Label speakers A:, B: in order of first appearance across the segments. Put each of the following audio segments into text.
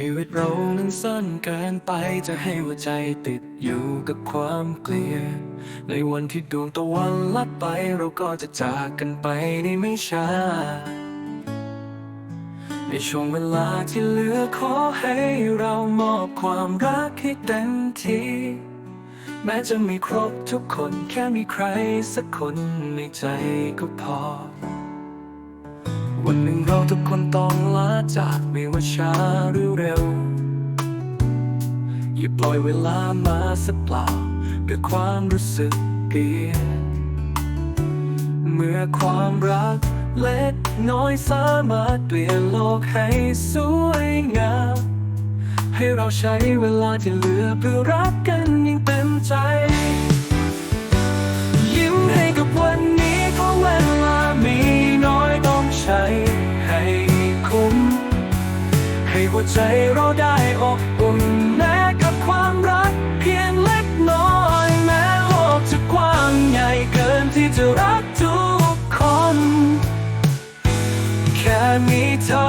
A: ชีวิตเรานั้นสั้นเกินไปจะให้หัวใจติดอยู่กับความเกลียดในวันที่ดวงตะวันลัดไปเราก็จะจากกันไปในไม่ช้า ในช่วงเวลาที่เหลือขอให้เรามอบความรักให้เต็มที่ แม้จะไม่ครบทุกคนแค่มีใครสักคนในใจก็พอ วันหนึ่งเราทุกคนต้องล จากไม่ว่าช้าหรือเร็ว อย่าปล่อยเวลามาสักเปล่าด้วยความรู้สึกเกลียดเมื่อความรักเล็กน้อยสามารถเปลี่ยนโลกให้สวยงาม ให้เราใช้เวลาที่เหลือเพื่อรักกันอยังเต็มใจ ใจเราได้อบอุ่นแม้กับความรัก เพียงเล็กน้อยแม้โลกจะกว้างใหญ่เกินที่จะรักทุกคน แค่มีเธอ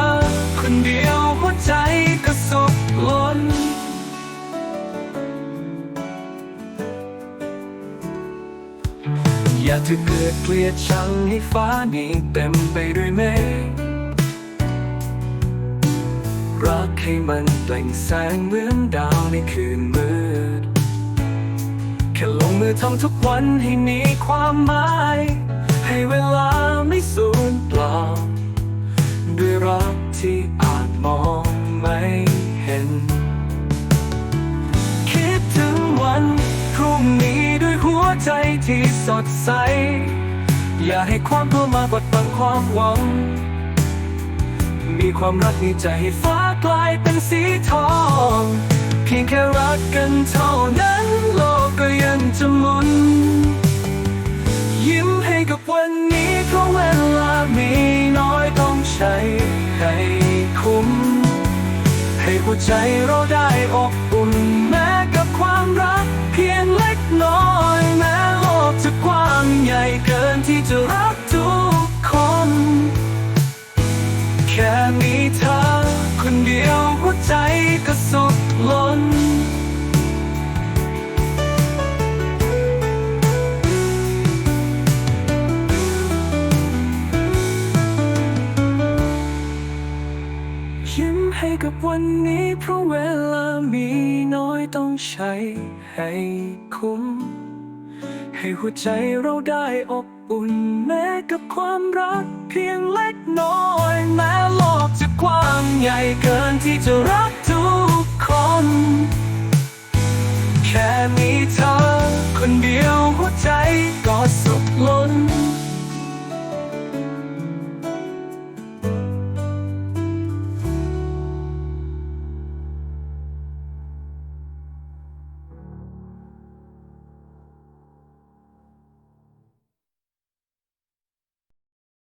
A: คนเดียวหัวใจก็สุขล้นอย่าถือเกิดเกลียดชังให้ฟ้านี้เต็มไปด้วยเมฆ รักให้มันเปล่งแสงเหมือนดาวในคืนมืด แค่ลงมือทำทุกวันให้มีความหมาย ให้เวลาไม่สูญเปล่า ด้วยรักที่อาจมองไม่เห็น คิดถึงวันพรุ่งนี้ด้วยหัวใจที่สดใส อย่าให้ความกลัวมากดบังความหวัง มีความรักในใจให้ฟ้ากลายเป็นสีทอง เพียงแค่รักกันเท่านั้นโลกก็ยังจะหมุน ยิ้มให้กับวันนี้เพราะเวลามีน้อยต้องใช้ให้คุ้ม ให้หัวใจเราได้อบ ค่มีเธอ คนเดียวหัวใจก็สุขล้น ยิ้มให้กับวันนี้เพราะเวลามีน้อยต้องใช้ให้คุ้ม ให้หัวใจเราได้อบอุ่นแม้กับความรักเพียงเล็กน้อย แม้โลกจะกว้างใหญ่เกินที่จะรักทุกคน แค่มีเธอ คนเดียวหัวใจก็สุขล้น